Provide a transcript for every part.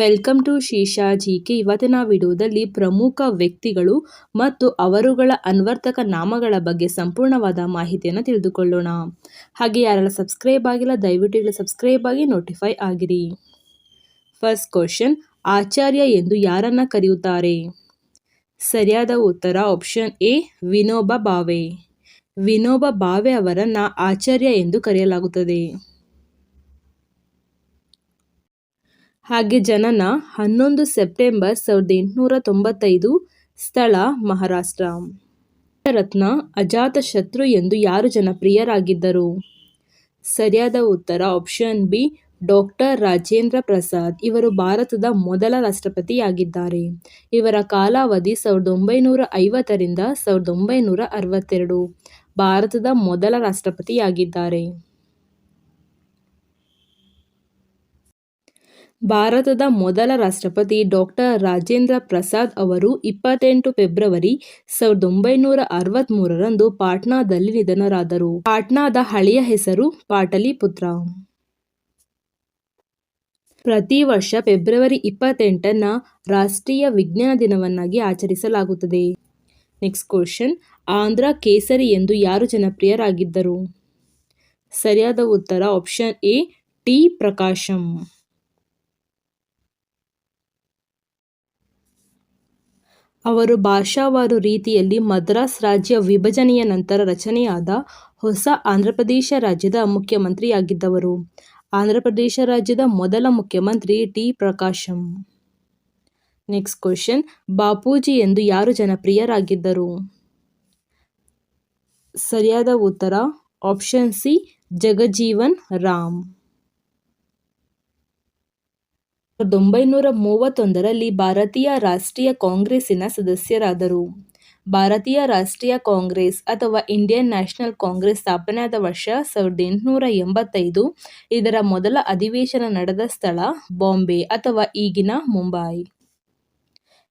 Welcome to ಶೀಶಾ GK. ಇವತ್ತಿನ ವಿಡಿಯೋದಲ್ಲಿ ಪ್ರಮುಖ ವ್ಯಕ್ತಿಗಳು ಮತ್ತು ಅವರುಗಳ ಅನ್ವರ್ತಕ ನಾಮಗಳ ಬಗ್ಗೆ ಸಂಪೂರ್ಣವಾದ ಮಾಹಿತಿಯನ್ನು ತಿಳಿದುಕೊಳ್ಳೋಣ. ಹಾಗೆ ಯಾರೆಲ್ಲ ಸಬ್ಸ್ಕ್ರೈಬ್ ಆಗಿಲ್ಲ, ದಯವಿಟ್ಟು ಸಬ್ಸ್ಕ್ರೈಬ್ ಆಗಿ ನೋಟಿಫೈ ಆಗಿರಿ. ಫಸ್ಟ್ ಕ್ವಶನ್, ಆಚಾರ್ಯ ಎಂದು ಯಾರನ್ನ ಕರೆಯುತ್ತಾರೆ? ಸರಿಯಾದ ಉತ್ತರ ಆಪ್ಷನ್ ಎ, ವಿನೋಬ ಭಾವೆ. ವಿನೋಬ ಭಾವೆ ಅವರನ್ನು ಆಚಾರ್ಯ ಎಂದು ಕರೆಯಲಾಗುತ್ತದೆ. ಹಾಗೆ ಜನನ ಹನ್ನೊಂದು ಸೆಪ್ಟೆಂಬರ್ ಸಾವಿರದ ಎಂಟುನೂರ ತೊಂಬತ್ತೈದು ಸ್ಥಳ ಮಹಾರಾಷ್ಟ್ರ. ರತ್ನ ಅಜಾತ ಶತ್ರು ಎಂದು ಯಾರು ಜನಪ್ರಿಯರಾಗಿದ್ದರು? ಸರಿಯಾದ ಉತ್ತರ option B, doctor Rajendra Prasad. ಇವರು ಭಾರತದ ಮೊದಲ ರಾಷ್ಟ್ರಪತಿಯಾಗಿದ್ದಾರೆ. ಇವರ ಕಾಲಾವಧಿ ಸಾವಿರದ ಒಂಬೈನೂರ ಐವತ್ತರಿಂದ ಸಾವಿರದ ಒಂಬೈನೂರ ಅರವತ್ತೆರಡು. ಭಾರತದ ಮೊದಲ ರಾಷ್ಟ್ರಪತಿಯಾಗಿದ್ದಾರೆ. ಭಾರತದ ಮೊದಲ ರಾಷ್ಟ್ರಪತಿ ಡಾಕ್ಟರ್ ರಾಜೇಂದ್ರ ಪ್ರಸಾದ್ ಅವರು ಇಪ್ಪತ್ತೆಂಟು ಫೆಬ್ರವರಿ ಸಾವಿರದ ಒಂಬೈನೂರ ಅರವತ್ತ್ಮೂರರಂದು ಪಾಟ್ನಾದಲ್ಲಿ ನಿಧನರಾದರು. ಪಾಟ್ನಾದ ಹಳೆಯ ಹೆಸರು ಪಾಟಲಿಪುತ್ರ. ಪ್ರತಿ ವರ್ಷ ಫೆಬ್ರವರಿ ಇಪ್ಪತ್ತೆಂಟನ್ನ ರಾಷ್ಟ್ರೀಯ ವಿಜ್ಞಾನ ದಿನವನ್ನಾಗಿ ಆಚರಿಸಲಾಗುತ್ತದೆ. ನೆಕ್ಸ್ಟ್ ಕ್ವಶನ್ ಆಂಧ್ರ ಕೇಸರಿ ಎಂದು ಯಾರು ಜನಪ್ರಿಯರಾಗಿದ್ದರು? ಸರಿಯಾದ ಉತ್ತರ ಆಪ್ಷನ್ ಎ, ಟಿ ಪ್ರಕಾಶಂ. ಅವರು ಭಾಷಾವಾರು ರೀತಿಯಲ್ಲಿ ಮದ್ರಾಸ್ ರಾಜ್ಯ ವಿಭಜನೆಯ ನಂತರ ರಚನೆಯಾದ ಹೊಸ ಆಂಧ್ರಪ್ರದೇಶ ರಾಜ್ಯದ ಮುಖ್ಯಮಂತ್ರಿಯಾಗಿದ್ದವರು. ಆಂಧ್ರಪ್ರದೇಶ ರಾಜ್ಯದ ಮೊದಲ ಮುಖ್ಯಮಂತ್ರಿ T. Prakasam. Next question, Bapuji ಎಂದು ಯಾರು ಜನಪ್ರಿಯರಾಗಿದ್ದರು? ಸರಿಯಾದ ಉತ್ತರ, ಆಪ್ಷನ್ ಸಿ, ಜಗಜೀವನ್ ರಾಮ್. ಸಾವಿರದ ಒಂಬೈನೂರ ಮೂವತ್ತೊಂದರಲ್ಲಿ ಭಾರತೀಯ ರಾಷ್ಟ್ರೀಯ ಕಾಂಗ್ರೆಸ್ಸಿನ ಸದಸ್ಯರಾದರು. ಭಾರತೀಯ ರಾಷ್ಟ್ರೀಯ ಕಾಂಗ್ರೆಸ್ ಅಥವಾ ಇಂಡಿಯನ್ ನ್ಯಾಷನಲ್ ಕಾಂಗ್ರೆಸ್ ಸ್ಥಾಪನೆಯಾದ ವರ್ಷ ಸಾವಿರದ ಎಂಟುನೂರ ಎಂಬತ್ತೈದು, ಇದರ ಮೊದಲ ಅಧಿವೇಶನ ನಡೆದ ಸ್ಥಳ ಬಾಂಬೆ ಅಥವಾ ಈಗಿನ ಮುಂಬೈ.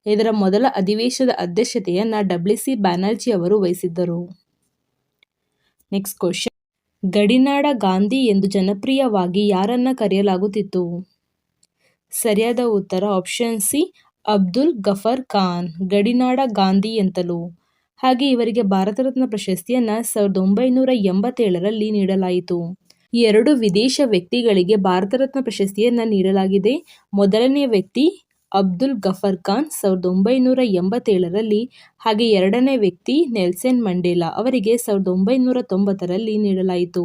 ಇದರ ಮೊದಲ ಅಧಿವೇಶನದ ಅಧ್ಯಕ್ಷತೆಯನ್ನು ಡಬ್ಲ್ಯೂ ಸಿ ಬ್ಯಾನರ್ಜಿ ಅವರು ವಹಿಸಿದ್ದರು. ನೆಕ್ಸ್ಟ್ ಕ್ವಶನ್ ಗಡಿನಾಡ ಗಾಂಧಿ ಎಂದು ಜನಪ್ರಿಯವಾಗಿ ಯಾರನ್ನ ಕರೆಯಲಾಗುತ್ತಿತ್ತು? ಸರಿಯಾದ ಉತ್ತರ option C Abdul Ghaffar Khan, ಗಡಿನಾಡ ಗಾಂಧಿ ಅಂತಲೂ. ಹಾಗೆ ಇವರಿಗೆ ಭಾರತ ರತ್ನ ಪ್ರಶಸ್ತಿಯನ್ನು ಸಾವಿರದ ಒಂಬೈನೂರ ಎಂಬತ್ತೇಳರಲ್ಲಿ ನೀಡಲಾಯಿತು. ಎರಡು ವಿದೇಶ ವ್ಯಕ್ತಿಗಳಿಗೆ ಭಾರತ ರತ್ನ ಪ್ರಶಸ್ತಿಯನ್ನು ನೀಡಲಾಗಿದೆ. ಮೊದಲನೆಯ ವ್ಯಕ್ತಿ ಅಬ್ದುಲ್ ಗಫರ್ ಖಾನ್ ಸಾವಿರದ ಒಂಬೈನೂರ ಎಂಬತ್ತೇಳರಲ್ಲಿ, ಹಾಗೆ ಎರಡನೇ ವ್ಯಕ್ತಿ ನೆಲ್ಸನ್ ಮಂಡೇಲಾ ಅವರಿಗೆ ಸಾವಿರದ ಒಂಬೈನೂರ ತೊಂಬತ್ತರಲ್ಲಿ ನೀಡಲಾಯಿತು.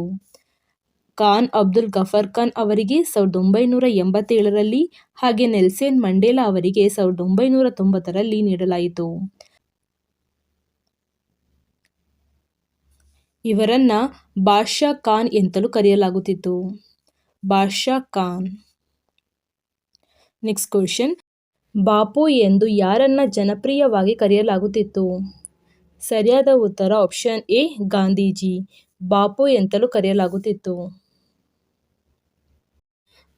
ಖಾನ್ ಅಬ್ದುಲ್ ಗಫರ್ ಖಾನ್ ಅವರಿಗೆ ಸಾವಿರದ ಒಂಬೈನೂರ ಎಂಬತ್ತೇಳರಲ್ಲಿ ಹಾಗೆ ನೆಲ್ಸೇನ್ ಮಂಡೇಲಾ ಅವರಿಗೆ ಸಾವಿರದ ಒಂಬೈನೂರ ತೊಂಬತ್ತರಲ್ಲಿ ನೀಡಲಾಯಿತು. ಇವರನ್ನ ಬಾದ್ಶಾ ಖಾನ್ ಎಂತಲೂ ಕರೆಯಲಾಗುತ್ತಿತ್ತು. ಬಾದ್ಶಾ ಖಾನ್. ನೆಕ್ಸ್ಟ್ ಕ್ವಶನ್ ಬಾಪು ಎಂದು ಯಾರನ್ನ ಜನಪ್ರಿಯವಾಗಿ ಕರೆಯಲಾಗುತ್ತಿತ್ತು? ಸರಿಯಾದ ಉತ್ತರ ಆಪ್ಷನ್ ಎ ಗಾಂಧೀಜಿ. ಬಾಪು ಎಂತಲೂ ಕರೆಯಲಾಗುತ್ತಿತ್ತು.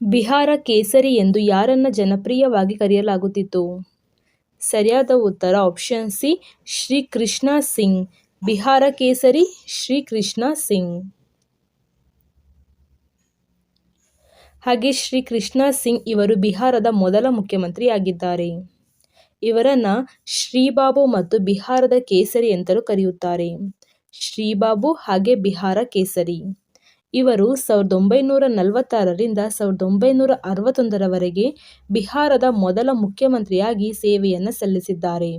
ಬಿಹಾರ ಕೇಸರಿ ಎಂದು ಯಾರನ್ನ ಜನಪ್ರಿಯವಾಗಿ ಕರೆಯಲಾಗುತ್ತಿತ್ತು? ಸರಿಯಾದ ಉತ್ತರ ಆಪ್ಷನ್ ಸಿ ಶ್ರೀ ಕೃಷ್ಣ ಸಿಂಗ್. ಬಿಹಾರ ಕೇಸರಿ ಶ್ರೀ ಕೃಷ್ಣ ಸಿಂಗ್. ಹಾಗೆ ಶ್ರೀ ಕೃಷ್ಣ ಸಿಂಗ್ ಇವರು ಬಿಹಾರದ ಮೊದಲ ಮುಖ್ಯಮಂತ್ರಿಯಾಗಿದ್ದಾರೆ. ಇವರನ್ನ ಶ್ರೀಬಾಬು ಮತ್ತು ಬಿಹಾರದ ಕೇಸರಿ ಎಂತಲೂ ಕರೆಯುತ್ತಾರೆ. ಶ್ರೀಬಾಬು ಹಾಗೆ ಬಿಹಾರ ಕೇಸರಿ. ಇವರು ಸಾವಿರದ ಒಂಬೈನೂರ ನಲವತ್ತಾರರಿಂದ ಸಾವಿರದ ಒಂಬೈನೂರ ಅರವತ್ತೊಂದರವರೆಗೆ ಬಿಹಾರದ ಮೊದಲ ಮುಖ್ಯಮಂತ್ರಿಯಾಗಿ ಸೇವೆಯನ್ನು ಸಲ್ಲಿಸಿದ್ದಾರೆ.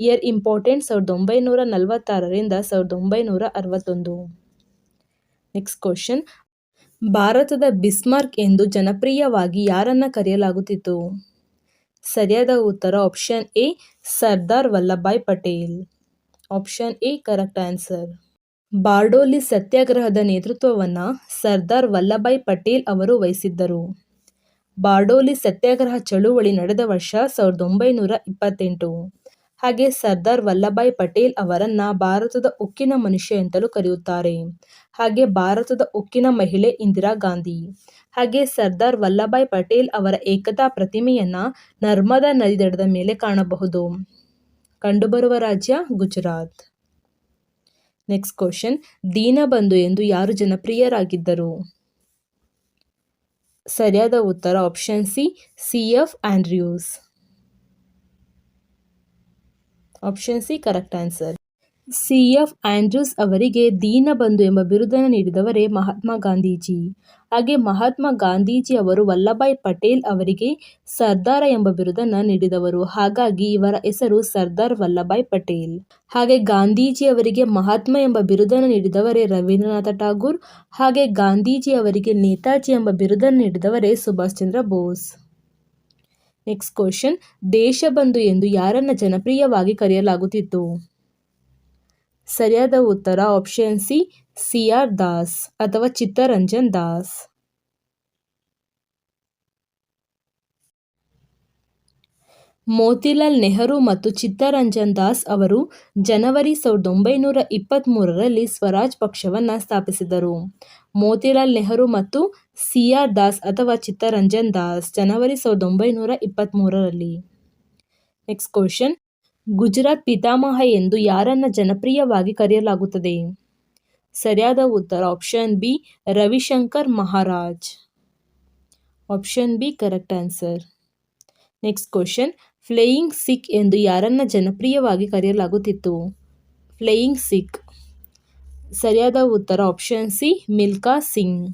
ಇಯರ್ ಇಂಪಾರ್ಟೆಂಟ್ ಸಾವಿರದ ಒಂಬೈನೂರ ನಲವತ್ತಾರರಿಂದ ಸಾವಿರದ ಒಂಬೈನೂರ ಅರವತ್ತೊಂದು ನೆಕ್ಸ್ಟ್ ಕ್ವಶನ್. ಭಾರತದ ಬಿಸ್ಮಾರ್ಕ್ ಎಂದು ಜನಪ್ರಿಯವಾಗಿ ಯಾರನ್ನ ಕರೆಯಲಾಗುತ್ತಿತ್ತು? ಸರಿಯಾದ ಉತ್ತರ option A, Sardar Vallabhbhai Patel. Option A, correct answer. Bardoli ಸತ್ಯಾಗ್ರಹದ ನೇತೃತ್ವವನ್ನು ಸರ್ದಾರ್ ವಲ್ಲಭಾಯ್ ಪಟೇಲ್ ಅವರು ವಹಿಸಿದ್ದರು. ಬಾರ್ಡೋಲಿ ಸತ್ಯಾಗ್ರಹ ಚಳುವಳಿ ನಡೆದ ವರ್ಷ ಸಾವಿರದ ಒಂಬೈನೂರ ಇಪ್ಪತ್ತೆಂಟು. ಹಾಗೆ ಸರ್ದಾರ್ ವಲ್ಲಭಾಯ್ ಪಟೇಲ್ ಅವರನ್ನು ಭಾರತದ ಉಕ್ಕಿನ ಮನುಷ್ಯ ಎಂತಲೂ ಕರೆಯುತ್ತಾರೆ. ಹಾಗೆ ಭಾರತದ ಉಕ್ಕಿನ ಮಹಿಳೆ ಇಂದಿರಾ ಗಾಂಧಿ. ಹಾಗೆ ಸರ್ದಾರ್ ವಲ್ಲಭಾಯ್ ಪಟೇಲ್ ಅವರ ಏಕತಾ ಪ್ರತಿಮೆಯನ್ನು ನರ್ಮದಾ ನದಿ ದಡದ ಮೇಲೆ ಕಾಣಬಹುದು. ಕಂಡುಬರುವ ರಾಜ್ಯ ಗುಜರಾತ್. ನೆಕ್ಸ್ಟ್ ಕ್ವಶನ್ ದೀನಬಂಧು ಎಂದು ಯಾರು ಜನಪ್ರಿಯರಾಗಿದ್ದರು? ಸರಿಯಾದ ಉತ್ತರ option C C F Andrews option C correct answer C F ಅವರಿಗೆ ದೀನಬಂಧು ಎಂಬ ಬಿರುದನ್ನು ನೀಡಿದವರೇ ಮಹಾತ್ಮ ಗಾಂಧೀಜಿ. ಹಾಗೆ ಮಹಾತ್ಮ ಗಾಂಧೀಜಿ ಅವರು ವಲ್ಲಭಾಯ್ ಪಟೇಲ್ ಅವರಿಗೆ ಸರ್ದಾರ ಎಂಬ ಬಿರುದನ್ನು ನೀಡಿದವರು. ಹಾಗಾಗಿ ಇವರ ಹೆಸರು ಸರ್ದಾರ್ ವಲ್ಲಭಾಯ್ ಪಟೇಲ್. ಹಾಗೆ ಗಾಂಧೀಜಿ ಅವರಿಗೆ ಮಹಾತ್ಮ ಎಂಬ ಬಿರುದನ್ನು ನೀಡಿದವರೇ ರವೀಂದ್ರನಾಥ ಠಾಗೂರ್. ಹಾಗೆ ಗಾಂಧೀಜಿ ಅವರಿಗೆ ನೇತಾಜಿ ಎಂಬ ಬಿರುದನ್ನು ನೀಡಿದವರೇ ಸುಭಾಷ್ ಚಂದ್ರ ಬೋಸ್. ನೆಕ್ಸ್ಟ್ ಕ್ವಶನ್ ದೇಶಬಂಧು ಎಂದು ಯಾರನ್ನ ಜನಪ್ರಿಯವಾಗಿ ಕರೆಯಲಾಗುತ್ತಿತ್ತು? ಸರಿಯಾದ ಉತ್ತರ option C C R Das ಅಥವಾ ಚಿತ್ತರಂಜನ್ ದಾಸ್. ಮೋತಿಲಾಲ್ ನೆಹರು ಮತ್ತು ಚಿತ್ತರಂಜನ್ ದಾಸ್ ಅವರು ಜನವರಿ ಸಾವಿರದ ಒಂಬೈನೂರ ಇಪ್ಪತ್ತ್ಮೂರರಲ್ಲಿ ಸ್ವರಾಜ್ ಪಕ್ಷವನ್ನು ಸ್ಥಾಪಿಸಿದರು. ಮೋತಿಲಾಲ್ ನೆಹರು ಮತ್ತು ಸಿ ಆರ್ ದಾಸ್ ಅಥವಾ ಚಿತ್ತರಂಜನ್ ದಾಸ್ ಜನವರಿ ಸಾವಿರದ ಒಂಬೈನೂರ ಇಪ್ಪತ್ತ್ಮೂರರಲ್ಲಿ ನೆಕ್ಸ್ಟ್ ಕ್ವಶನ್ ಗುಜರಾತ್ ಪಿತಾಮಹ ಎಂದು ಯಾರನ್ನ ಜನಪ್ರಿಯವಾಗಿ ಕರೆಯಲಾಗುತ್ತದೆ? ಸರಿಯಾದ ಉತ್ತರ option B Ravishankar Maharaj. Option B correct answer next question flying Sikh ಎಂದು ಯಾರನ್ನ ಜನಪ್ರಿಯವಾಗಿ ಕರೆಯಲಾಗುತ್ತಿತ್ತು? ಫ್ಲೇಯಿಂಗ್ ಸಿಖ್ ಸರಿಯಾದ ಉತ್ತರ ಆಪ್ಷನ್ ಸಿ ಮಿಲ್ಕಾ ಸಿಂಗ್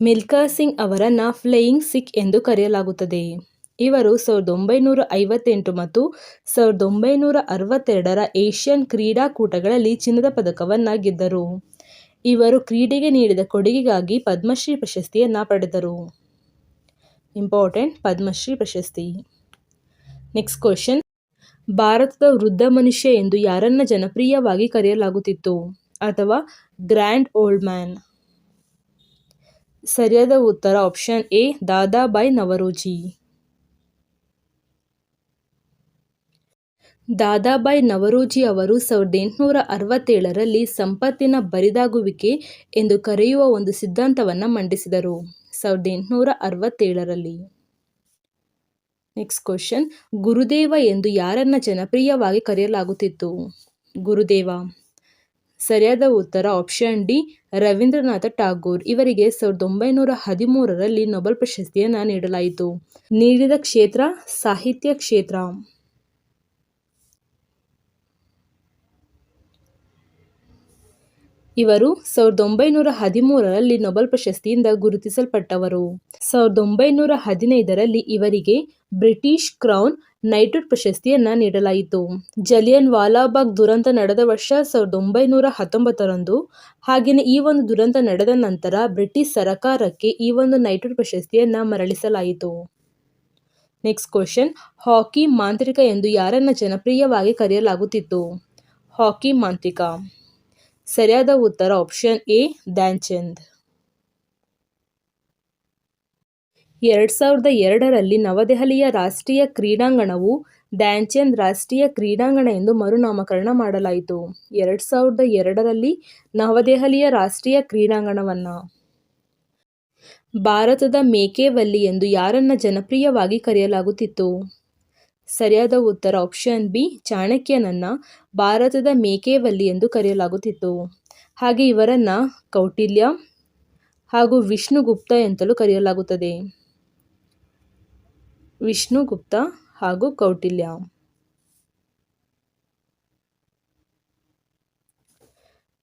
ಮಿಲ್ಕಾ ಸಿಂಗ್ ಅವರನ್ನು ಫ್ಲೇಯಿಂಗ್ ಸಿಖ್ ಎಂದು ಕರೆಯಲಾಗುತ್ತದೆ. ಇವರು ಸಾವಿರದ ಒಂಬೈನೂರ ಐವತ್ತೆಂಟು ಮತ್ತು ಸಾವಿರದ ಒಂಬೈನೂರ ಅರವತ್ತೆರಡರ ಏಷ್ಯನ್ ಕ್ರೀಡಾಕೂಟಗಳಲ್ಲಿ ಚಿನ್ನದ ಪದಕವನ್ನು ಗೆದ್ದರು. ಇವರು ಕ್ರೀಡೆಗೆ ನೀಡಿದ ಕೊಡುಗೆಗಾಗಿ ಪದ್ಮಶ್ರೀ ಪ್ರಶಸ್ತಿಯನ್ನು ಪಡೆದರು. ಇಂಪಾರ್ಟೆಂಟ್, ಪದ್ಮಶ್ರೀ ಪ್ರಶಸ್ತಿ. Next question. ಭಾರತದ ವೃದ್ಧ ಮನುಷ್ಯ ಎಂದು ಯಾರನ್ನ ಜನಪ್ರಿಯವಾಗಿ ಕರೆಯಲಾಗುತ್ತಿತ್ತು? ಅಥವಾ ಗ್ರ್ಯಾಂಡ್ ಓಲ್ಡ್ ಮ್ಯಾನ್? ಸರಿಯಾದ ಉತ್ತರ ಆಪ್ಷನ್ ಎ, ದಾದಾಬಾಯ್ ನವರೋಜಿ. ದಾದಾಬಾಯ್ ನವರೋಜಿ ಅವರು ಸಾವಿರದ ಎಂಟುನೂರ ಅರವತ್ತೇಳರಲ್ಲಿ ಸಂಪತ್ತಿನ ಬರಿದಾಗುವಿಕೆ ಎಂದು ಕರೆಯುವ ಒಂದು ಸಿದ್ಧಾಂತವನ್ನು ಮಂಡಿಸಿದರು. ಸಾವಿರದ ಎಂಟುನೂರ ಅರವತ್ತೇಳರಲ್ಲಿ. ನೆಕ್ಸ್ಟ್ ಕ್ವಶನ್ ಗುರುದೇವ ಎಂದು ಯಾರನ್ನ ಜನಪ್ರಿಯವಾಗಿ ಕರೆಯಲಾಗುತ್ತಿತ್ತು? ಗುರುದೇವ. ಸರಿಯಾದ ಉತ್ತರ ಆಪ್ಷನ್ ಡಿ ರವೀಂದ್ರನಾಥ ಟಾಗೋರ್ ಇವರಿಗೆ ಸಾವಿರದ ಒಂಬೈನೂರ ಹದಿಮೂರರಲ್ಲಿ ನೊಬೆಲ್ ಪ್ರಶಸ್ತಿಯನ್ನು ನೀಡಲಾಯಿತು. ನೀಡಿದ ಕ್ಷೇತ್ರ, ಸಾಹಿತ್ಯ ಕ್ಷೇತ್ರ. ಇವರು ಸಾವಿರದ ಒಂಬೈನೂರ ಹದಿಮೂರರಲ್ಲಿ ನೊಬೆಲ್ ಪ್ರಶಸ್ತಿಯಿಂದ ಗುರುತಿಸಲ್ಪಟ್ಟವರು. ಸಾವಿರದ ಒಂಬೈನೂರ ಹದಿನೈದರಲ್ಲಿ ಇವರಿಗೆ ಬ್ರಿಟಿಷ್ ಕ್ರೌನ್ ನೈಟ್ಹುಡ್ ಪ್ರಶಸ್ತಿಯನ್ನು ನೀಡಲಾಯಿತು. ಜಲಿಯನ್ ವಾಲಾಬಾಗ್ ದುರಂತ ನಡೆದ ವರ್ಷ ಸಾವಿರದ ಒಂಬೈನೂರ ಹತ್ತೊಂಬತ್ತರಂದು ಹಾಗೆಯೇ ಈ ಒಂದು ದುರಂತ ನಡೆದ ನಂತರ ಬ್ರಿಟಿಷ್ ಸರಕಾರಕ್ಕೆ ಈ ಒಂದು ನೈಟ್ಹುಡ್ ಪ್ರಶಸ್ತಿಯನ್ನು ಮರಳಿಸಲಾಯಿತು. ನೆಕ್ಸ್ಟ್ ಕ್ವಶನ್, ಹಾಕಿ ಮಾಂತ್ರಿಕ ಎಂದು ಯಾರನ್ನ ಜನಪ್ರಿಯವಾಗಿ ಕರೆಯಲಾಗುತ್ತಿತ್ತು? ಹಾಕಿ ಮಾಂತ್ರಿಕ. ಸರಿಯಾದ ಉತ್ತರ ಆಪ್ಷನ್ ಎ ಧ್ಯಾನ್ಚಂದ್. ಎರಡು ಸಾವಿರದ ಎರಡರಲ್ಲಿ ನವದೆಹಲಿಯ ರಾಷ್ಟ್ರೀಯ ಕ್ರೀಡಾಂಗಣವು ಧ್ಯಾನ್ಚಂದ್ ರಾಷ್ಟ್ರೀಯ ಕ್ರೀಡಾಂಗಣ ಎಂದು ಮರುನಾಮಕರಣ ಮಾಡಲಾಯಿತು. ಎರಡು ಸಾವಿರದ ಎರಡರಲ್ಲಿ ನವದೆಹಲಿಯ ರಾಷ್ಟ್ರೀಯ ಕ್ರೀಡಾಂಗಣವನ್ನು. ಭಾರತದ ಮೇಕೆವಲ್ಲಿ ಎಂದು ಯಾರನ್ನ ಜನಪ್ರಿಯವಾಗಿ ಕರೆಯಲಾಗುತ್ತಿತ್ತು? ಸರಿಯಾದ ಉತ್ತರ ಆಪ್ಷನ್ ಬಿ ಚಾಣಕ್ಯನನ್ನ ಭಾರತದ ಮೇಕೆವಲ್ಲಿ ಎಂದು ಕರೆಯಲಾಗುತ್ತಿತ್ತು. ಹಾಗೆ ಇವರನ್ನ ಕೌಟಿಲ್ಯ ಹಾಗೂ ವಿಷ್ಣುಗುಪ್ತ ಎಂತಲೂ ಕರೆಯಲಾಗುತ್ತದೆ. ವಿಷ್ಣುಗುಪ್ತ ಹಾಗೂ ಕೌಟಿಲ್ಯ.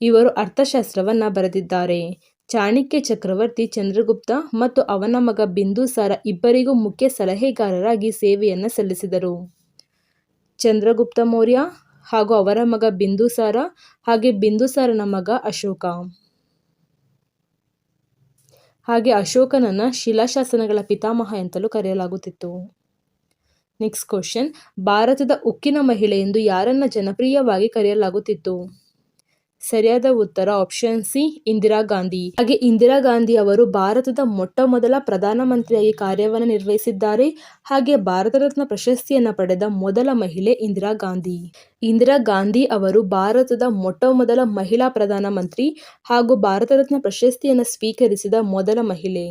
ಇವರು ಅರ್ಥಶಾಸ್ತ್ರವನ್ನ ಬರೆದಿದ್ದಾರೆ. ಚಾಣಕ್ಯ ಚಕ್ರವರ್ತಿ ಚಂದ್ರಗುಪ್ತ ಮತ್ತು ಅವನ ಮಗ ಬಿಂದುಸಾರ ಇಬ್ಬರಿಗೂ ಮುಖ್ಯ ಸಲಹೆಗಾರರಾಗಿ ಸೇವೆಯನ್ನು ಸಲ್ಲಿಸಿದರು. ಚಂದ್ರಗುಪ್ತ ಮೌರ್ಯ ಹಾಗೂ ಅವರ ಮಗ ಬಿಂದುಸಾರ ಹಾಗೆ ಬಿಂದುಸಾರನ ಮಗ ಅಶೋಕ. ಹಾಗೆ ಅಶೋಕನನ್ನ ಶಿಲಾಶಾಸನಗಳ ಪಿತಾಮಹ ಎಂತಲೂ ಕರೆಯಲಾಗುತ್ತಿತ್ತು. ನೆಕ್ಸ್ಟ್ ಕ್ವಶನ್ ಭಾರತದ ಉಕ್ಕಿನ ಮಹಿಳೆ ಎಂದು ಯಾರನ್ನ ಜನಪ್ರಿಯವಾಗಿ ಕರೆಯಲಾಗುತ್ತಿತ್ತು? ಸರಿಯಾದ ಉತ್ತರ ಆಪ್ಷನ್ ಸಿ ಇಂದಿರಾ ಗಾಂಧಿ. ಹಾಗೆ ಇಂದಿರಾ ಗಾಂಧಿ ಅವರು ಭಾರತದ ಮೊಟ್ಟ ಮೊದಲ ಪ್ರಧಾನಮಂತ್ರಿಯಾಗಿ ಕಾರ್ಯವನ್ನು ನಿರ್ವಹಿಸಿದ್ದಾರೆ. ಹಾಗೆ ಭಾರತ ರತ್ನ ಪ್ರಶಸ್ತಿಯನ್ನು ಪಡೆದ ಮೊದಲ ಮಹಿಳೆ ಇಂದಿರಾ ಗಾಂಧಿ. ಇಂದಿರಾ ಗಾಂಧಿ ಅವರು ಭಾರತದ ಮೊಟ್ಟ ಮೊದಲ ಮಹಿಳಾ ಪ್ರಧಾನಮಂತ್ರಿ ಹಾಗೂ ಭಾರತ ರತ್ನ ಪ್ರಶಸ್ತಿಯನ್ನು ಸ್ವೀಕರಿಸಿದ ಮೊದಲ ಮಹಿಳೆ.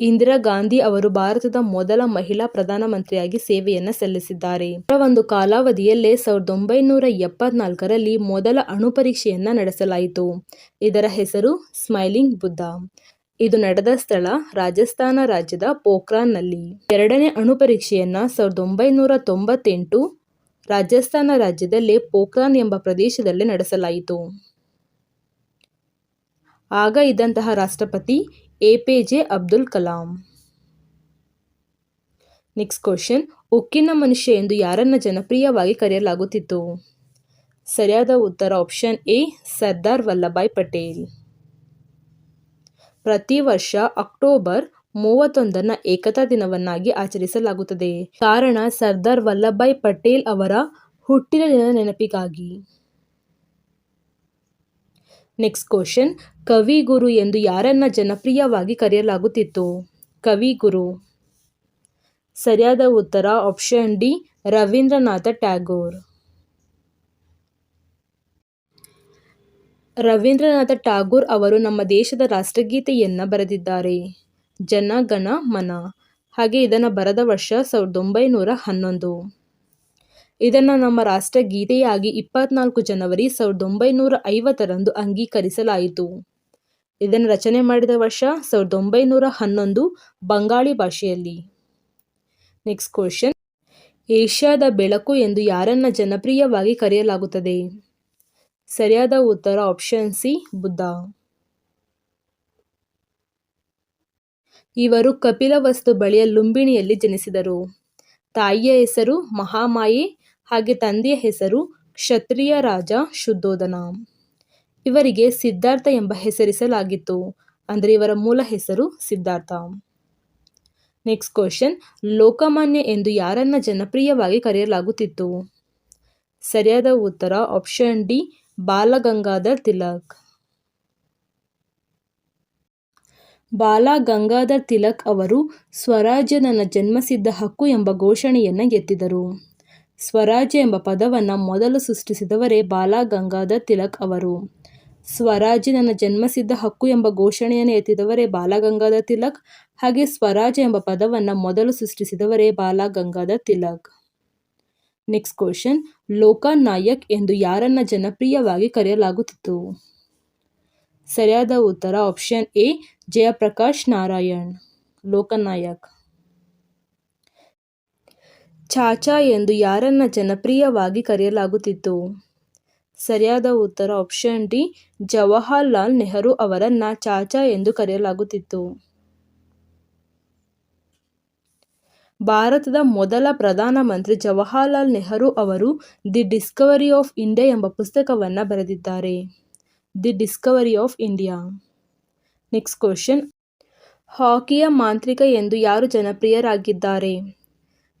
ಇಂದಿರಾ ಗಾಂಧಿ ಅವರು ಭಾರತದ ಮೊದಲ ಮಹಿಳಾ ಪ್ರಧಾನಮಂತ್ರಿಯಾಗಿ ಸೇವೆಯನ್ನ ಸಲ್ಲಿಸಿದ್ದಾರೆ. ಅವರ ಒಂದು ಕಾಲಾವಧಿಯಲ್ಲೇ ಸಾವಿರದ ಒಂಬೈನೂರ ಎಪ್ಪತ್ನಾಲ್ಕರಲ್ಲಿ ಮೊದಲ ಅಣುಪರೀಕ್ಷೆಯನ್ನ ನಡೆಸಲಾಯಿತು. ಇದರ ಹೆಸರು ಸ್ಮೈಲಿಂಗ್ ಬುದ್ಧ. ಇದು ನಡೆದ ಸ್ಥಳ ರಾಜಸ್ಥಾನ ರಾಜ್ಯದ ಪೋಖ್ರಾನ್ನಲ್ಲಿ. ಎರಡನೇ ಅಣುಪರೀಕ್ಷೆಯನ್ನ ಸಾವಿರದ ಒಂಬೈನೂರ ತೊಂಬತ್ತೆಂಟು ರಾಜಸ್ಥಾನ ರಾಜ್ಯದಲ್ಲೇ ಪೋಖ್ರಾನ್ ಎಂಬ ಪ್ರದೇಶದಲ್ಲಿ ನಡೆಸಲಾಯಿತು. ಆಗ ಇದ್ದಂತಹ ರಾಷ್ಟ್ರಪತಿ A. P J. Abdul Kalam. Next question ಉಕ್ಕಿನ ಮನುಷ್ಯ ಎಂದು ಯಾರನ್ನು ಜನಪ್ರಿಯವಾಗಿ ಕರೆಯಲಾಗುತ್ತಿತ್ತು? ಸರಿಯಾದ ಉತ್ತರ ಆಪ್ಷನ್ ಎ, ಸರ್ದಾರ್ ವಲ್ಲಭಾಯ್ ಪಟೇಲ್. ಪ್ರತಿ ವರ್ಷ ಅಕ್ಟೋಬರ್ ಮೂವತ್ತೊಂದನ್ನ ಏಕತಾ ದಿನವನ್ನಾಗಿ ಆಚರಿಸಲಾಗುತ್ತದೆ. ಕಾರಣ ಸರ್ದಾರ್ ವಲ್ಲಭಾಯ್ ಪಟೇಲ್ ಅವರ ಹುಟ್ಟಿದ ದಿನ ನೆನಪಿಗಾಗಿ. ನೆಕ್ಸ್ಟ್ ಕ್ವಶನ್ ಕವಿಗುರು ಎಂದು ಯಾರನ್ನ ಜನಪ್ರಿಯವಾಗಿ ಕರೆಯಲಾಗುತ್ತಿತ್ತು? ಕವಿಗುರು. ಸರಿಯಾದ ಉತ್ತರ ಆಪ್ಷನ್ ಡಿ ರವೀಂದ್ರನಾಥ ಟ್ಯಾಗೋರ್. ರವೀಂದ್ರನಾಥ ಟ್ಯಾಗೋರ್ ಅವರು ನಮ್ಮ ದೇಶದ ರಾಷ್ಟ್ರಗೀತೆಯನ್ನು ಬರೆದಿದ್ದಾರೆ ಜನ ಗಣ ಮನ. ಹಾಗೆ ಇದನ್ನು ಬರೆದ ವರ್ಷ ಸಾವಿರದ ಒಂಬೈನೂರ ಹನ್ನೊಂದು. ಇದನ್ನ ನಮ್ಮ ರಾಷ್ಟ್ರಗೀತೆಯಾಗಿ ಇಪ್ಪತ್ನಾಲ್ಕು ಜನವರಿ ಸಾವಿರದ ಒಂಬೈನೂರ ಐವತ್ತರಂದು ಅಂಗೀಕರಿಸಲಾಯಿತು. ಇದನ್ನು ರಚನೆ ಮಾಡಿದ ವರ್ಷ ಸಾವಿರದ ಒಂಬೈನೂರ ಹನ್ನೊಂದು ಬಂಗಾಳಿ ಭಾಷೆಯಲ್ಲಿ. ನೆಕ್ಸ್ಟ್ ಕ್ವಶನ್ ಏಷ್ಯಾದ ಬೆಳಕು ಎಂದು ಯಾರನ್ನ ಜನಪ್ರಿಯವಾಗಿ ಕರೆಯಲಾಗುತ್ತದೆ? ಸರಿಯಾದ ಉತ್ತರ ಆಪ್ಷನ್ ಸಿ ಬುದ್ಧ. ಇವರು ಕಪಿಲವಸ್ತು ಬಳಿಯ ಲುಂಬಿಣಿಯಲ್ಲಿ ಜನಿಸಿದರು. ತಾಯಿಯ ಹೆಸರು ಮಹಾಮಾಯೆ ಹಾಗೆ ತಂದೆಯ ಹೆಸರು ಕ್ಷತ್ರಿಯ ರಾಜ ಶುದ್ಧೋಧನ. ಇವರಿಗೆ ಸಿದ್ಧಾರ್ಥ ಎಂಬ ಹೆಸರಿಸಲಾಗಿತ್ತು. ಅಂದರೆ ಇವರ ಮೂಲ ಹೆಸರು ಸಿದ್ಧಾರ್ಥ. ನೆಕ್ಸ್ಟ್ ಕ್ವಶನ್ ಲೋಕಮಾನ್ಯ ಎಂದು ಯಾರನ್ನ ಜನಪ್ರಿಯವಾಗಿ ಕರೆಯಲಾಗುತ್ತಿತ್ತು? ಸರಿಯಾದ ಉತ್ತರ ಆಪ್ಷನ್ ಡಿ ಬಾಲಗಂಗಾಧರ್ ತಿಲಕ್. ಬಾಲ ಗಂಗಾಧರ್ ತಿಲಕ್ ಅವರು ಸ್ವರಾಜ್ಯ ನನ್ನ ಜನ್ಮಸಿದ್ಧ ಹಕ್ಕು ಎಂಬ ಘೋಷಣೆಯನ್ನು ಎತ್ತಿದರು. ಸ್ವರಾಜ್ಯ ಎಂಬ ಪದವನ್ನು ಮೊದಲು ಸೃಷ್ಟಿಸಿದವರೇ ಬಾಲಗಂಗಾಧರ್ ತಿಲಕ್ ಅವರು. ಸ್ವರಾಜ್ಯ ನನ್ನ ಜನ್ಮಸಿದ್ಧ ಹಕ್ಕು ಎಂಬ ಘೋಷಣೆಯನ್ನು ಎತ್ತಿದವರೇ ಬಾಲಗಂಗಾಧರ್ ತಿಲಕ್ ಹಾಗೆ ಸ್ವರಾಜ್ಯ ಎಂಬ ಪದವನ್ನು ಮೊದಲು ಸೃಷ್ಟಿಸಿದವರೇ ಬಾಲಗಂಗಾಧರ್ ತಿಲಕ್. ನೆಕ್ಸ್ಟ್ ಕ್ವಶನ್ ಲೋಕನಾಯಕ್ ಎಂದು ಯಾರನ್ನ ಜನಪ್ರಿಯವಾಗಿ ಕರೆಯಲಾಗುತ್ತಿತ್ತು? ಸರಿಯಾದ ಉತ್ತರ ಆಪ್ಷನ್ ಎ ಜಯಪ್ರಕಾಶ್ ನಾರಾಯಣ್. ಲೋಕನಾಯಕ್. ಚಾಚಾ ಎಂದು ಯಾರನ್ನ ಜನಪ್ರಿಯವಾಗಿ ಕರೆಯಲಾಗುತ್ತಿತ್ತು? ಸರಿಯಾದ ಉತ್ತರ ಆಪ್ಷನ್ ಡಿ, ಜವಾಹರಲಾಲ್ ನೆಹರು ಅವರನ್ನ ಚಾಚಾ ಎಂದು ಕರೆಯಲಾಗುತ್ತಿತ್ತು. ಭಾರತದ ಮೊದಲ ಪ್ರಧಾನಮಂತ್ರಿ ಜವಾಹರಲಾಲ್ ನೆಹರು ಅವರು ದಿ ಡಿಸ್ಕವರಿ ಆಫ್ ಇಂಡಿಯಾ ಎಂಬ ಪುಸ್ತಕವನ್ನು ಬರೆದಿದ್ದಾರೆ. The Discovery of India. Next question, ಹಾಕಿಯ ಮಾಂತ್ರಿಕ ಎಂದು ಯಾರು ಜನಪ್ರಿಯರಾಗಿದ್ದಾರೆ?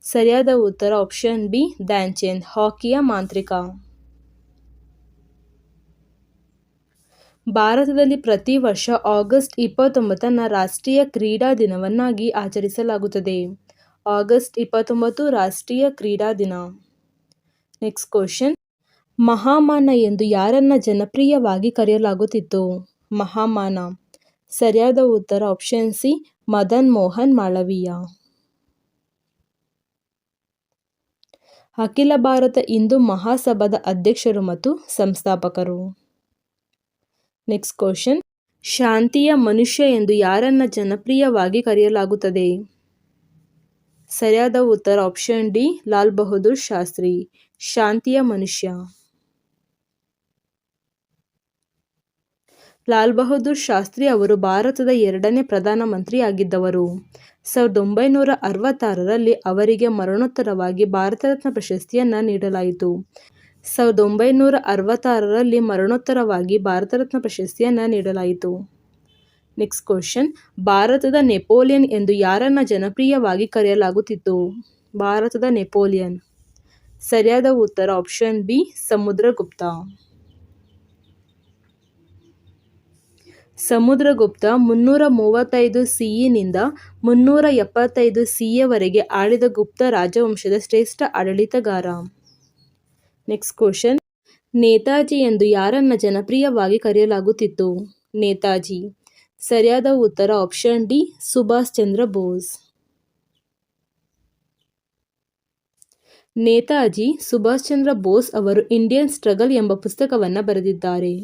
ಸರಿಯಾದ ಉತ್ತರ ಆಪ್ಷನ್ ಬಿ ಧ್ಯಾನ್ ಚಂದ್. ಹಾಕಿಯ ಮಾಂತ್ರಿಕ. ಭಾರತದಲ್ಲಿ ಪ್ರತಿ ವರ್ಷ ಆಗಸ್ಟ್ ಇಪ್ಪತ್ತೊಂಬತ್ತನ್ನು ರಾಷ್ಟ್ರೀಯ ಕ್ರೀಡಾ ದಿನವನ್ನಾಗಿ ಆಚರಿಸಲಾಗುತ್ತದೆ. ಆಗಸ್ಟ್ ಇಪ್ಪತ್ತೊಂಬತ್ತು ರಾಷ್ಟ್ರೀಯ ಕ್ರೀಡಾ ದಿನ. ನೆಕ್ಸ್ಟ್ ಕ್ವಶನ್ ಮಹಾಮಾನ ಎಂದು ಯಾರನ್ನ ಜನಪ್ರಿಯವಾಗಿ ಕರೆಯಲಾಗುತ್ತಿತ್ತು? ಮಹಾಮಾನ. ಸರಿಯಾದ ಉತ್ತರ ಆಪ್ಷನ್ ಸಿ ಮದನ್ ಮೋಹನ್ ಮಾಳವೀಯ. ಅಖಿಲ ಭಾರತ ಹಿಂದೂ ಮಹಾಸಭಾದ ಅಧ್ಯಕ್ಷರು ಮತ್ತು ಸಂಸ್ಥಾಪಕರು. ನೆಕ್ಸ್ಟ್ ಕ್ವಶನ್ ಶಾಂತಿಯ ಮನುಷ್ಯ ಎಂದು ಯಾರನ್ನ ಜನಪ್ರಿಯವಾಗಿ ಕರೆಯಲಾಗುತ್ತದೆ? ಸರಿಯಾದ ಉತ್ತರ ಆಪ್ಷನ್ ಡಿ ಲಾಲ್ ಬಹದ್ದೂರ್ ಶಾಸ್ತ್ರಿ. ಶಾಂತಿಯ ಮನುಷ್ಯ. ಲಾಲ್ ಬಹದ್ದೂರ್ ಶಾಸ್ತ್ರಿ ಅವರು ಭಾರತದ ಎರಡನೇ ಪ್ರಧಾನಮಂತ್ರಿಯಾಗಿದ್ದವರು. ಸಾವಿರದ ಒಂಬೈನೂರ ಅರವತ್ತಾರರಲ್ಲಿ ಅವರಿಗೆ ಮರಣೋತ್ತರವಾಗಿ ಭಾರತ ರತ್ನ ಪ್ರಶಸ್ತಿಯನ್ನ ನೀಡಲಾಯಿತು. ಸಾವಿರದ ಒಂಬೈನೂರ ಅರವತ್ತಾರರಲ್ಲಿ ಮರಣೋತ್ತರವಾಗಿ ಭಾರತ ರತ್ನ ಪ್ರಶಸ್ತಿಯನ್ನ ನೀಡಲಾಯಿತು. ನೆಕ್ಸ್ಟ್ ಕ್ವಶನ್ ಭಾರತದ ನೆಪೋಲಿಯನ್ ಎಂದು ಯಾರನ್ನು ಜನಪ್ರಿಯವಾಗಿ ಕರೆಯಲಾಗುತ್ತಿತ್ತು? ಭಾರತದ ನೆಪೋಲಿಯನ್. ಸರಿಯಾದ ಉತ್ತರ ಆಪ್ಷನ್ ಬಿ ಸಮುದ್ರಗುಪ್ತ. ಸಮುದ್ರಗುಪ್ತ ಮುನ್ನೂರ ಮೂವತ್ತೈದು ಸಿ ನಿಂದ ಮುನ್ನೂರ ಎಪ್ಪತ್ತೈದು ಸಿಇವರೆಗೆ ಆಳಿದ ಗುಪ್ತ ರಾಜವಂಶದ ಶ್ರೇಷ್ಠ ಆಡಳಿತಗಾರ. ನೆಕ್ಸ್ಟ್ ಕ್ವಶನ್ ನೇತಾಜಿ ಎಂದು ಯಾರನ್ನ ಜನಪ್ರಿಯವಾಗಿ ಕರೆಯಲಾಗುತ್ತಿತ್ತು? ನೇತಾಜಿ. ಸರಿಯಾದ ಉತ್ತರ ಆಪ್ಷನ್ ಡಿ ಸುಭಾಷ್ ಚಂದ್ರ ಬೋಸ್ ನೇತಾಜಿ, ಸುಭಾಷ್ ಚಂದ್ರ ಬೋಸ್ ಅವರು ಇಂಡಿಯನ್ ಸ್ಟ್ರಗಲ್ ಎಂಬ ಪುಸ್ತಕವನ್ನು ಬರೆದಿದ್ದಾರೆ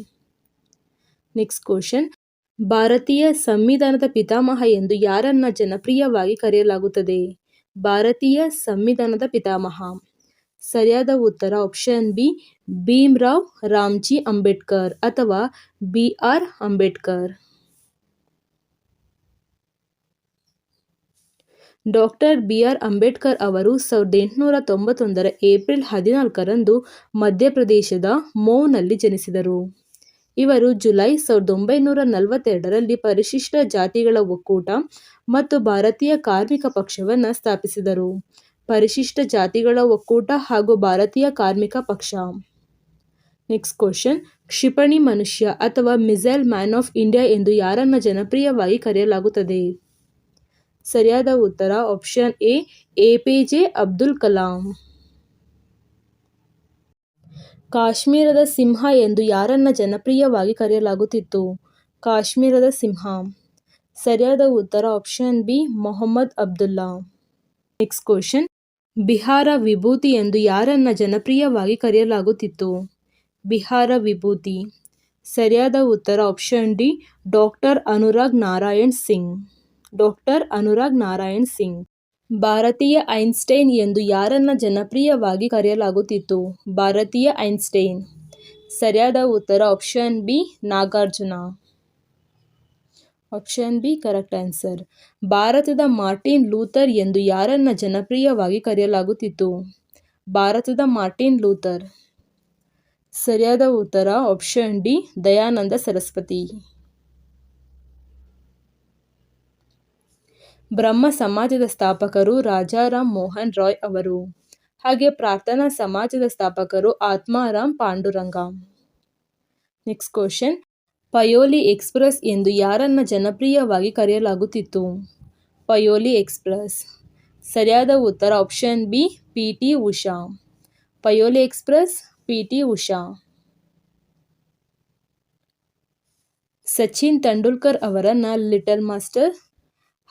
ನೆಕ್ಸ್ಟ್ ಕ್ವಶನ್ ಭಾರತೀಯ ಸಂವಿಧಾನದ ಪಿತಾಮಹ ಎಂದು ಯಾರನ್ನ ಜನಪ್ರಿಯವಾಗಿ ಕರೆಯಲಾಗುತ್ತದೆ? ಭಾರತೀಯ ಸಂವಿಧಾನದ ಪಿತಾಮಹ. ಸರಿಯಾದ ಉತ್ತರ ಆಪ್ಷನ್ ಬಿ ಭೀಮ್ರಾವ್ ರಾಮ್ಜಿ ಅಂಬೇಡ್ಕರ್ ಅಥವಾ B R Ambedkar. Doctor B R Ambedkar ಅವರು ಸಾವಿರದ ಎಂಟುನೂರ ತೊಂಬತ್ತೊಂದರ ಏಪ್ರಿಲ್ ಹದಿನಾಲ್ಕರಂದು ಮಧ್ಯಪ್ರದೇಶದ ಮೌನಲ್ಲಿ ಜನಿಸಿದರು. ಇವರು ಜುಲೈ ಸಾವಿರದ ಒಂಬೈನೂರ ನಲವತ್ತೆರಡರಲ್ಲಿ ಪರಿಶಿಷ್ಟ ಜಾತಿಗಳ ಒಕ್ಕೂಟ ಮತ್ತು ಭಾರತೀಯ ಕಾರ್ಮಿಕ ಪಕ್ಷವನ್ನು ಸ್ಥಾಪಿಸಿದರು. ಪರಿಶಿಷ್ಟ ಜಾತಿಗಳ ಒಕ್ಕೂಟ ಹಾಗೂ ಭಾರತೀಯ ಕಾರ್ಮಿಕ ಪಕ್ಷ. ನೆಕ್ಸ್ಟ್ ಕ್ವಶನ್ ಕ್ಷಿಪಣಿ ಮನುಷ್ಯ ಅಥವಾ ಮಿಸೈಲ್ ಮ್ಯಾನ್ ಆಫ್ ಇಂಡಿಯಾ ಎಂದು ಯಾರನ್ನು ಜನಪ್ರಿಯವಾಗಿ ಕರೆಯಲಾಗುತ್ತದೆ? ಸರಿಯಾದ ಉತ್ತರ, option A A P J Abdul Kalam. ಕಾಶ್ಮೀರದ ಸಿಂಹ ಎಂದು ಯಾರನ್ನ ಜನಪ್ರಿಯವಾಗಿ ಕರೆಯಲಾಗುತ್ತಿತ್ತು? ಕಾಶ್ಮೀರದ ಸಿಂಹ. ಸರಿಯಾದ ಉತ್ತರ option B, Mohammad Abdullah. Next question. Bihar Vibhuti ಎಂದು ಯಾರನ್ನ ಜನಪ್ರಿಯವಾಗಿ ಕರೆಯಲಾಗುತ್ತಿತ್ತು? ಬಿಹಾರ ವಿಭೂತಿ. ಸರಿಯಾದ ಉತ್ತರ option D, doctor Anurag Narayan Singh. Doctor Anurag Narayan Singh. ಭಾರತೀಯ ಐನ್ಸ್ಟೈನ್ ಎಂದು ಯಾರನ್ನ ಜನಪ್ರಿಯವಾಗಿ ಕರೆಯಲಾಗುತ್ತಿತ್ತು? ಭಾರತೀಯ ಐನ್ಸ್ಟೈನ್. ಸರಿಯಾದ ಉತ್ತರ option B, Nagarjuna. Option B, correct answer. ಭಾರತದ ಮಾರ್ಟಿನ್ ಲೂಥರ್ ಎಂದು ಯಾರನ್ನ ಜನಪ್ರಿಯವಾಗಿ ಕರೆಯಲಾಗುತ್ತಿತ್ತು? ಭಾರತದ ಮಾರ್ಟಿನ್ ಲೂಥರ್. ಸರಿಯಾದ ಉತ್ತರ ಆಪ್ಷನ್ ಡಿ, ದಯಾನಂದ ಸರಸ್ವತಿ. ಬ್ರಹ್ಮ ಸಮಾಜದ ಸ್ಥಾಪಕರು ರಾಜಾರಾಮ್ ಮೋಹನ್ ರಾಯ್ ಅವರು. ಹಾಗೆ ಪ್ರಾರ್ಥನಾ ಸಮಾಜದ ಸ್ಥಾಪಕರು Atmaram Pandurang. Next question Payyoli express ಎಂದು ಯಾರನ್ನ ಜನಪ್ರಿಯವಾಗಿ ಕರೆಯಲಾಗುತ್ತಿತ್ತು? ಪಯೋಲಿ ಎಕ್ಸ್ಪ್ರೆಸ್. ಸರಿಯಾದ ಉತ್ತರ option B P T Usha. Payyoli express P T Usha. Sachin Tendulkar ಅವರನ್ನು ಲಿಟಲ್ ಮಾಸ್ಟರ್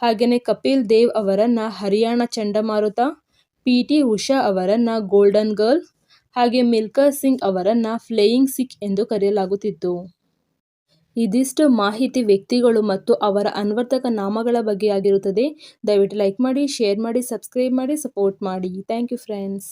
ಹಾಗೆಯೇ ಕಪಿಲ್ ದೇವ್ ಅವರನ್ನ ಹರಿಯಾಣ ಚಂಡಮಾರುತ, ಪಿ ಟಿ ಉಷಾ ಅವರನ್ನ ಗೋಲ್ಡನ್ ಗರ್ಲ್, ಹಾಗೆ ಮಿಲ್ಕಾ ಸಿಂಗ್ ಅವರನ್ನ ಫ್ಲೇಯಿಂಗ್ ಸಿಖ್ ಎಂದು ಕರೆಯಲಾಗುತ್ತಿತ್ತು. ಇದಿಷ್ಟು ಮಾಹಿತಿ ವ್ಯಕ್ತಿಗಳು ಮತ್ತು ಅವರ ಅನ್ವರ್ಥಕ ನಾಮಗಳ ಬಗ್ಗೆ ಆಗಿರುತ್ತದೆ. ದಯವಿಟ್ಟು ಲೈಕ್ ಮಾಡಿ, ಶೇರ್ ಮಾಡಿ, ಸಬ್ಸ್ಕ್ರೈಬ್ ಮಾಡಿ, ಸಪೋರ್ಟ್ ಮಾಡಿ. Thank you friends.